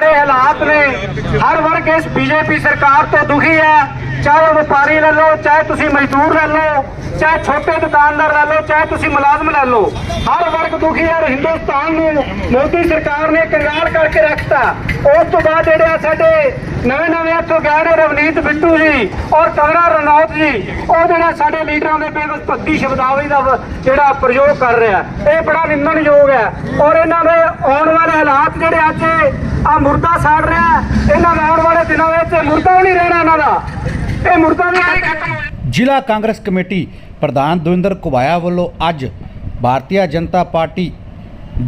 ਜਿਹੜੇ ਹਾਲਾਤ ਨੇ। ਹਰ ਵਰਗ ਇਸ ਬੀਜੇਪੀ ਸਰਕਾਰ ਤੋਂ ਦੁਖੀ ਹੈ। ਚਾਹੇ ਉਹ ਵਪਾਰੀ ਲੈ ਲਓ, ਚਾਹੇ ਤੁਸੀਂ ਮਜ਼ਦੂਰ ਲੈ ਲਓ, ਚਾਹੇ ਛੋਟੇ ਦੁਕਾਨਦਾਰ ਲੈ ਲਓ, ਚਾਹੇ ਤੁਸੀਂ ਮੁਲਾਜ਼ਮ ਲੈ ਲਓ, ਹਰ ਵਰਗ ਦੁਖੀ ਹੈ। ਹਿੰਦੁਸਤਾਨ ਨੂੰ ਮੋਦੀ ਸਰਕਾਰ ਨੇ ਕੰਗਾਲ ਕਰਕੇ ਰੱਖਤਾ। ਉਸ ਤੋਂ ਬਾਅਦ ਜਿਹੜੇ ਆ ਸਾਡੇ ਨਵੇਂ ਨਵੇਂ ਇੱਥੋਂ ਗਏ ਨੇ, ਰਵਨੀਤ ਬਿੱਟੂ ਜੀ ਔਰ ਕੰਗਣਾ ਰਣੌਤ ਜੀ, ਉਹ ਜਿਹੜਾ ਸਾਡੇ ਲੀਡਰਾਂ ਦੇ ਬੇਬਸ ਭੱਦੀ ਸ਼ਬਦਾਵਲੀ ਦਾ ਜਿਹੜਾ ਪ੍ਰਯੋਗ ਕਰ ਰਿਹਾ ਇਹ ਬੜਾ ਨਿੰਦਣਯੋਗ ਹੈ। ਔਰ ਇਹਨਾਂ ਦੇ ਆਉਣ ਵਾਲੇ ਹਾਲਾਤ ਜਿਹੜੇ ਅੱਜ ਆ ਮੁਰਦਾ ਸਾੜ ਰਿਹਾ ਇਹਨਾਂ ਦੇ ਆਉਣ ਵਾਲੇ ਦਿਨਾਂ ਵਿੱਚ ਮੁਰਦਾ ਨਹੀਂ ਰਹਿਣਾ ਇਹਨਾਂ ਦਾ। ਇਹ ਮੁਰਦਾ ਨਹੀਂ ਖਤਮ ਹੋ ਜ਼ਿਲ੍ਹਾ ਕਾਂਗਰਸ ਕਮੇਟੀ ਪ੍ਰਧਾਨ ਦਵਿੰਦਰ ਕੁਬਾਇਆ ਵੱਲੋਂ ਅੱਜ ਭਾਰਤੀ ਜਨਤਾ ਪਾਰਟੀ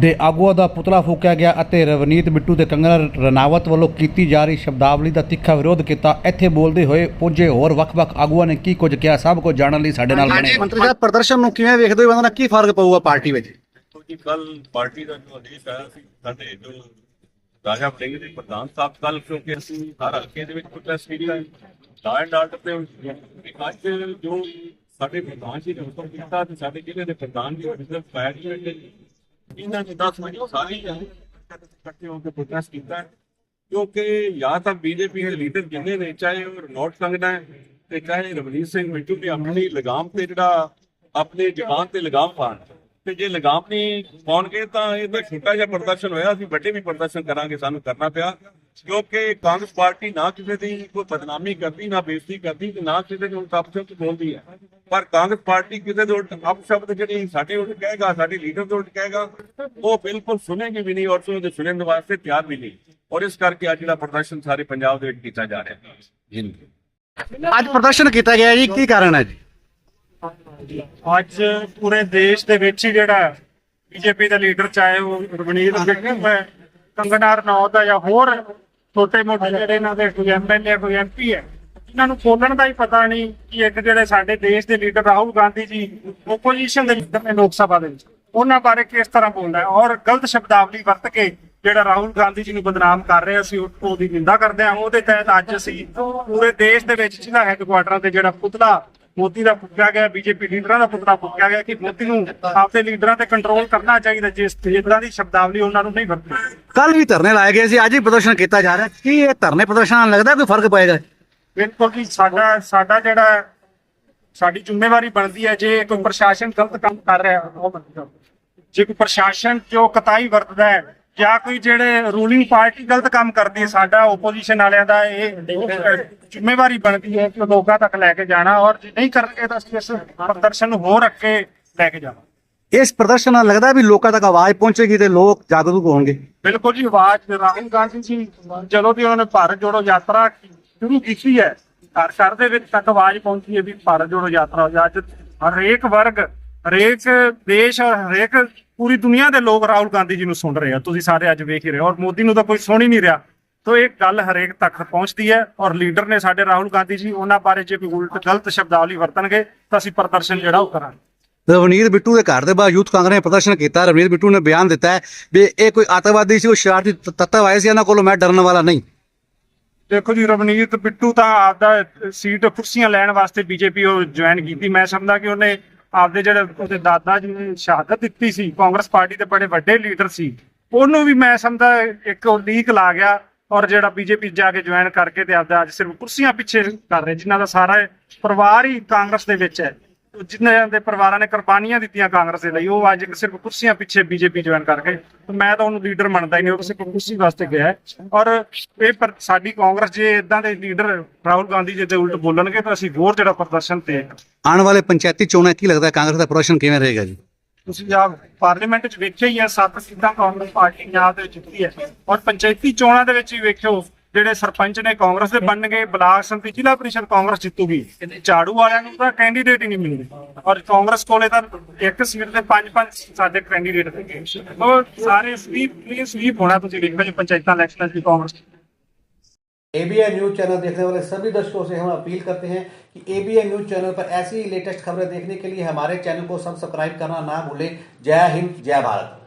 ਦੇ ਆਗੂਆਂ ਦਾ ਪੁਤਲਾ ਫੂਕਿਆ ਗਿਆ ਅਤੇ ਰਵਨੀਤ ਬਿੱਟੂ ਤੇ ਕੰਗਨਾ ਰਣਾਵਤ ਵੱਲੋਂ ਕੀਤੀ ਜਾ ਰਹੀ ਸ਼ਬਦਾਵਲੀ ਦਾ ਤਿੱਖਾ ਵਿਰੋਧ ਕੀਤਾ। ਇੱਥੇ ਬੋਲਦੇ ਹੋਏ ਪੁੱਜੇ ਹੋਰ ਵੱਖ-ਵੱਖ ਆਗੂਆਂ ਨੇ ਕੀ ਕੁਝ ਕਿਹਾ ਸਭ ਕੁਝ ਜਾਣਨ ਲਈ ਸਾਡੇ ਨਾਲ ਬਣੇ। ਮੰਤਰੀ ਸਾਹਿਬ ਪ੍ਰਦਰਸ਼ਨ ਨੂੰ ਕਿਵੇਂ ਵੇਖਦੇ ਹੋ? ਇਹਨਾਂ ਦਾ ਕੀ ਫ਼ਰਕ ਪਊਗਾ ਪਾਰਟੀ ਵਿੱਚ? ਜੀ ਕੱਲ ਪਾਰਟੀ ਦਾ ਜੋ ਆਇਆ ਸੀ ਸਾਡੇ ਜੋ ਰਾਜਾ ਵੜਿੰਗ ਦੇ ਪ੍ਰਧਾਨ ਸਾਹਿਬ ਕੱਲ ਕਿਉਂਕਿ ਅਸੀਂ ਹਰ ਹਲਕੇ ਦੇ ਵਿੱਚ ਪ੍ਰੋਟੈਸਟ ਕੀਤਾ ਹੈ ਲਾਅ ਐਂਡ ਆਰਡਰ ਤੇ ਵੀ ਜੋ ਸਾਡੇ ਪ੍ਰਧਾਨ ਜੀ ਨੇ ਹੁਕਮ ਕੀਤਾ ਤੇ ਸਾਡੇ ਜ਼ਿਲ੍ਹੇ ਦੇ ਪ੍ਰਧਾਨ ਜੀ ਬਿਜ਼ਨਸ ਫਾਇਰ ਇਹਨਾਂ ਨੇ 10 ਵਜੇ ਸਾਰੇ ਇਕੱਠੇ ਹੋ ਕੇ ਪ੍ਰੋਟੈਸਟ ਕੀਤਾ ਕਿਉਂਕਿ ਜਾਂ ਤਾਂ ਬੀਜੇਪੀ ਦੇ ਲੀਡਰ ਜਿੰਨੇ ਨੇ, ਚਾਹੇ ਉਹ ਨੋਟ ਸੰਗਣਾ ਹੈ ਤੇ ਚਾਹੇ ਰਵਨੀਤ ਸਿੰਘ ਬਿੱਟੂ ਨੇ ਆਪਣੀ ਲਗਾਮ ਤੇ ਜਿਹੜਾ ਆਪਣੇ ਜ਼ਬਾਨ ਤੇ ਲਗਾਮ ਪਾਣ ਤੇ ਜੇ ਲਗਾਮ ਨਹੀਂ ਪਾਉਣਗੇ ਤਾਂ ਇਹ ਛੋਟਾ ਜਿਹਾ ਪ੍ਰਦਰਸ਼ਨ ਹੋਇਆ, ਅਸੀਂ ਵੱਡੇ ਵੀ ਪ੍ਰਦਰਸ਼ਨ ਕਰਾਂਗੇ, ਸਾਨੂੰ ਕਰਨਾ ਪਿਆ। ਕਿਉਂਕਿ ਕਾਂਗਰਸ ਪਾਰਟੀ ਨਾ ਕਿਸੇ ਦੀ ਕੋਈ ਬਦਨਾਮੀ ਕਰਦੀ, ਨਾ ਬੇਇੱਜ਼ਤੀ ਕਰਦੀ ਤੇ ਨਾ ਕਿਸੇ ਦੇ ਉਲਟ ਅਪਸ਼ਬਦ ਬੋਲਦੀ ਹੈ। ਪਰ ਕਾਂਗਰਸ ਪਾਰਟੀ ਕਿਸੇ ਦੇ ਉਲਟ ਅਪਸ਼ਬਦ ਜਿਹੜੀ ਸਾਡੇ ਉਲਟ ਕਹੇਗਾ, ਸਾਡੇ ਲੀਡਰ ਦੇ ਉਲਟ ਕਹੇਗਾ, ਉਹ ਬਿਲਕੁਲ ਸੁਣੇਗੀ ਵੀ ਨਹੀਂ ਔਰ ਉਹਦੇ ਸੁਣਨ ਵਾਸਤੇ ਤਿਆਰ ਵੀ ਨਹੀਂ। ਔਰ ਇਸ ਕਰਕੇ ਅੱਜ ਜਿਹੜਾ ਪ੍ਰਦਰਸ਼ਨ ਸਾਰੇ ਪੰਜਾਬ ਦੇ ਵਿੱਚ ਕੀਤਾ ਜਾ ਰਿਹਾ ਹੈ। ਜੀ ਅੱਜ ਪ੍ਰਦਰਸ਼ਨ ਕੀਤਾ ਗਿਆ ਜੀ, ਕੀ ਕਾਰਨ ਹੈ ਜੀ? ਅੱਜ ਪੂਰੇ ਦੇਸ਼ ਦੇ ਵਿੱਚ ਹੀ ਜਿਹੜਾ ਬੀਜੇਪੀ ਦਾ ਲੀਡਰ ਚਾਹੇ ਉਹ ਰਵਨੀਤ ਬਿੱਟੂ ਹੈ ਕੰਗਨਾ ਰਣੌਤ ਹੈ ਜਾਂ ਹੋਰ ਛੋਟੇ ਮੋਟੇ ਜਿਹੜੇ ਇਹਨਾਂ ਦੇ ਕੋਈ ਐਮਐਲਏ ਕੋਈ ਐਮਪੀ ਹੈ ਇਹਨਾਂ ਨੂੰ ਬੋਲਣ ਦਾ ਹੀ ਪਤਾ ਨਹੀਂ ਕਿ ਇੱਕ ਜਿਹੜੇ ਸਾਡੇ ਦੇਸ਼ ਦੇ ਲੀਡਰ ਰਾਹੁਲ ਗਾਂਧੀ ਜੀ ਓਪੋਜੀਸ਼ਨ ਦੇ ਲੀਡਰ ਨੇ ਲੋਕ ਸਭਾ ਦੇ ਵਿੱਚ। ਉਹਨਾਂ ਬਾਰੇ ਕਿਸ ਤਰ੍ਹਾਂ ਬੋਲਦਾ ਹੈ? ਔਰ ਗਲਤ ਸ਼ਬਦਾਵਲੀ ਵਰਤ ਕੇ ਜਿਹੜਾ ਰਾਹੁਲ ਗਾਂਧੀ ਜੀ ਨੂੰ ਬਦਨਾਮ ਕਰ ਰਿਹਾ ਸੀ ਉਹ- ਉਹਦੀ ਨਿੰਦਾ ਕਰਦੇ ਹਾਂ। ਉਹਦੇ ਤਹਿਤ ਅੱਜ ਅਸੀਂ ਪੂਰੇ ਦੇਸ਼ ਦੇ ਵਿੱਚ ਜ਼ਿਲ੍ਹਾ ਹੈੱਡਕੁਆਟਰਾਂ ਤੇ ਜਿਹੜਾ ਪੁਤਲਾ ਮੋਦੀ ਦਾ ਫੁੱਕਿਆ ਗਿਆ ਬੀਜੇਪੀ ਲੀਡਰਾਂ ਦਾ ਫੁੱਕਿਆ ਗਿਆ ਕਿ ਮੋਦੀ ਨੂੰ ਆਪਦੇ ਲੀਡਰਾਂ ਤੇ ਕੰਟਰੋਲ ਕਰਨਾ ਚਾਹੀਦਾ ਜਿਸ ਜਿੱਦਾਂ ਦੀ ਸ਼ਬਦਾਵਲੀ ਉਹਨਾਂ ਨੂੰ ਨਹੀਂ ਵਰਤਣੀ ਕੱਲ ਵੀ ਧਰਨੇ ਲਾਏ ਗਏ ਸੀ ਅੱਜ ਵੀ ਪ੍ਰਦਰਸ਼ਨ ਕੀਤਾ ਜਾ ਰਿਹਾ। ਕੀ ਇਹ ਧਰਨੇ ਪ੍ਰਦਰਸ਼ਨ ਨਾਲ ਲੱਗਦਾ ਕੋਈ ਫ਼ਰਕ ਪਏਗਾ ਬਿਲਕੁਲ ਕਿ ਸਾਡਾ ਸਾਡਾ ਜਿਹੜਾ ਸਾਡੀ ਜ਼ਿੰਮੇਵਾਰੀ ਬਣਦੀ ਹੈ ਜੇ ਕੋਈ ਪ੍ਰਸ਼ਾਸਨ ਗਲਤ ਕੰਮ ਕਰ ਰਿਹਾ ਉਹ ਬੰਦ ਕਰੋ ਜੇ ਕੋਈ ਪ੍ਰਸ਼ਾਸਨ ਜੋ ਕਤਾਈ ਵਰਤਦਾ ਹੈ ਜਾਂ ਕੋਈ ਜਿਹੜੇ ਰੂਲਿੰਗ ਪਾਰਟੀ ਗਲਤ ਕੰਮ ਕਰਦੀ ਹੈ ਸਾਡਾ ਓਪੋਜੀਸ਼ਨ ਵਾਲਿਆਂ ਦਾ ਇਹ ਜ਼ਿੰਮੇਵਾਰੀ ਬਣਦੀ ਹੈ ਕਿ ਲੋਕਾਂ ਤੱਕ ਲੈ ਕੇ ਜਾਣਾ ਔਰ ਜੇ ਨਹੀਂ ਕਰਨਗੇ ਤਾਂ ਅਸੀਂ ਇਸ ਪ੍ਰਦਰਸ਼ਨ ਨੂੰ ਹੋਰ ਅੱਗੇ ਲੈ ਕੇ ਜਾਵਾਂਗੇ। ਇਸ ਪ੍ਰਦਰਸ਼ਨ ਨਾਲ ਲੱਗਦਾ ਵੀ ਲੋਕਾਂ ਤੱਕ ਆਵਾਜ਼ ਪਹੁੰਚੇਗੀ ਤੇ ਲੋਕ ਜਾਗਰੂਕ ਹੋਣਗੇ। ਬਿਲਕੁਲ ਜੀ ਆਵਾਜ਼ ਰਾਹੁਲ ਗਾਂਧੀ ਜੀ ਜਦੋਂ ਦੀ ਉਹਨਾਂ ਨੇ ਭਾਰਤ ਜੋੜੋ ਯਾਤਰਾ ਸ਼ੁਰੂ ਕੀਤੀ ਹੈ ਘਰ ਘਰ ਦੇ ਵਿੱਚ ਤੱਕ ਆਵਾਜ਼ ਪਹੁੰਚੀ ਹੈ ਵੀ ਭਾਰਤ ਜੋੜੋ ਯਾਤਰਾ ਅੱਜ ਹਰੇਕ ਵਰਗ ਹਰੇਕ ਦੇਸ਼ ਔਰ ਹਰੇਕ ਪੂਰੀ ਦੁਨੀਆ ਦੇ ਲੋਕ ਰਾਹੁਲ ਗਾਂਧੀ ਜੀ ਨੂੰ ਸੁਣ ਰਹੇ ਆ। ਤੁਸੀਂ ਸਾਰੇ ਅੱਜ ਵੇਖ ਹੀ ਰਹੇ ਹੋ ਔਰ ਮੋਦੀ ਨੂੰ ਤਾਂ ਕੋਈ ਸੁਣ ਹੀ ਨਹੀਂ ਰਿਹਾ। ਤੋ ਇਹ ਗੱਲ ਹਰੇਕ ਤੱਕ ਪਹੁੰਚਦੀ ਹੈ ਔਰ ਲੀਡਰ ਨੇ ਸਾਡੇ ਰਾਹੁਲ ਗਾਂਧੀ ਜੀ ਉਹਨਾਂ ਬਾਰੇ ਜੇ ਕੋਈ ਉਲਟ ਗਲਤ ਸ਼ਬਦਾਵਲੀ ਵਰਤਣਗੇ ਤਾਂ ਅਸੀਂ ਪ੍ਰਦਰਸ਼ਨ ਜਿਹੜਾ ਉਹ ਕਰਾਂਗੇ। ਰਵਨੀਤ ਬਿੱਟੂ ਦੇ ਘਰ ਦੇ ਬਾਹਰ ਯੂਥ ਕਾਂਗਰਸ ਨੇ ਪ੍ਰਦਰਸ਼ਨ ਕੀਤਾ। ਰਵਨੀਤ ਬਿੱਟੂ ਨੇ ਬਿਆਨ ਦਿੱਤਾ ਹੈ ਵੀ ਇਹ ਕੋਈ ਆਤੰਕਵਾਦੀ ਸੀ ਉਹ ਸ਼ਰਾਰਤੀ ਤੱਤਵ ਆਏ ਸੀ ਇਹਨਾਂ ਕੋਲੋਂ ਮੈਂ ਡਰਨ ਵਾਲਾ ਨਹੀਂ। ਦੇਖੋ ਜੀ ਰਵਨੀਤ ਬਿੱਟੂ ਤਾਂ ਆਪਦਾ ਸੀਟ ਕੁਰਸੀਆਂ ਲੈਣ ਵਾਸਤੇ ਬੀਜੇਪੀ ਉਹ ਜੁਆਇਨ ਕੀਤੀ। ਮੈਂ ਸਮਝਦਾ ਕਿ ਉਹਨੇ ਆਪਦੇ ਜਿਹੜੇ ਉਹਦੇ ਦਾਦਾ ਜੀ ਨੇ ਸ਼ਹਾਦਤ ਦਿੱਤੀ ਸੀ, ਕਾਂਗਰਸ ਪਾਰਟੀ ਦੇ ਬੜੇ ਵੱਡੇ ਲੀਡਰ ਸੀ, ਉਹਨੂੰ ਵੀ ਮੈਂ ਸਮਝਦਾ ਇੱਕ ਲੀਕ ਲਾ ਗਿਆ ਔਰ ਜਿਹੜਾ ਬੀਜੇਪੀ ਜਾ ਕੇ ਜੁਆਇਨ ਕਰਕੇ ਤੇ ਆਪਦਾ ਅੱਜ ਸਿਰਫ ਕੁਰਸੀਆਂ ਪਿੱਛੇ ਕਰ ਰਹੇ, ਜਿਨ੍ਹਾਂ ਦਾ ਸਾਰਾ ਪਰਿਵਾਰ ਹੀ ਕਾਂਗਰਸ ਦੇ ਵਿੱਚ ਹੈ। ਜਿਨ੍ਹਾਂ ਦੇ ਪਰਿਵਾਰਾਂ ਨੇ ਕੁਰਬਾਨੀਆਂ ਦਿੱਤੀਆਂ ਕਾਂਗਰਸ ਦੇ ਲਈ ਉਹ ਅੱਜ ਸਿਰਫ ਕੁਰਸੀਆਂ ਪਿੱਛੇ ਬੀਜੇਪੀ ਜੁਆਇਨ ਕਰ ਗਏ। ਤੇ ਮੈਂ ਤਾਂ ਉਹਨੂੰ ਲੀਡਰ ਮੰਨਦਾ ਹੀ ਨਹੀਂ ਉਹ ਕਿਸੇ ਕੁਰਸੀ ਵਾਸਤੇ ਗਿਆ। ਔਰ ਇਹ ਸਾਡੀ ਕਾਂਗਰਸ ਜੇ ਇਦਾਂ ਦੇ ਲੀਡਰ ਰਾਹੁਲ ਗਾਂਧੀ ਜੀ ਦੇ ਉਲਟ ਬੋਲਣਗੇ ਤਾਂ ਅਸੀਂ ਹੋਰ ਜਿਹੜਾ ਪ੍ਰਦਰਸ਼ਨ ਤੇ ਆਉਣ ਵਾਲੇ ਪੰਚਾਇਤੀ ਚੋਣਾਂ ਕੀ ਲੱਗਦਾ ਕਾਂਗਰਸ ਦਾ ਪ੍ਰਦਰਸ਼ਨ ਕਿਵੇਂ ਰਹੇਗਾ ਜੀ? ਤੁਸੀਂ ਜਾ ਪਾਰਲੀਮੈਂਟ ਚ ਵੇਖਿਆ ਹੀ ਹੈ ਸੱਤ ਸੀਟਾਂ ਕਾਂਗਰਸ ਪਾਰਟੀ ਪੰਜਾਬ ਦੇ ਜਿੱਤੀ ਹੈ। ਔਰ ਪੰਚਾਇਤੀ ਚੋਣਾਂ ਦੇ ਵਿੱਚ ਵੀ ਵੇਖਿਓ ਜਿਹੜੇ ਸਰਪੰਚ ਨੇ ਕਾਂਗਰਸ ਦੇ ਬਣਨਗੇ ਬਲਾਕ ਸੰਮਤੀ ਜ਼ਿਲ੍ਹਾ ਪ੍ਰੀਸ਼ਦ ਕਾਂਗਰਸ ਜਿੱਤੂਗੀ ਝਾੜੂ ਵਾਲਿਆਂ ਨੂੰ ਤਾਂ ਕੈਂਡੀਡੇਟ ਹੀ ਨਹੀਂ ਮਿਲਦੇ ਔਰ ਕਾਂਗਰਸ ਕੋਲੇ ਤਾਂ ਇੱਕ ਸੀਟ ਤੇ ਪੰਜ ਪੰਜ ਸਾਡੇ ਕੈਂਡੀਡੇਟ ਨੇ ਔਰ ਸਾਰੇ ਸਵੀਪ ਕਲੀਨ ਸਵੀਪ ਹੋਣਾ ਤੁਸੀਂ ਵੇਖੋ ਜੀ ਪੰਚਾਇਤਾਂ ਇਲੈਕਸ਼ਨਾਂ ਚ ਵੀ ਕਾਂਗਰਸ एबीएन न्यूज चैनल देखने वाले सभी दर्शकों से हम अपील करते हैं कि एबीएन न्यूज चैनल पर ऐसी ही लेटेस्ट खबरें देखने के लिए हमारे चैनल को सब्सक्राइब करना ना भूलें जय हिंद जय भारत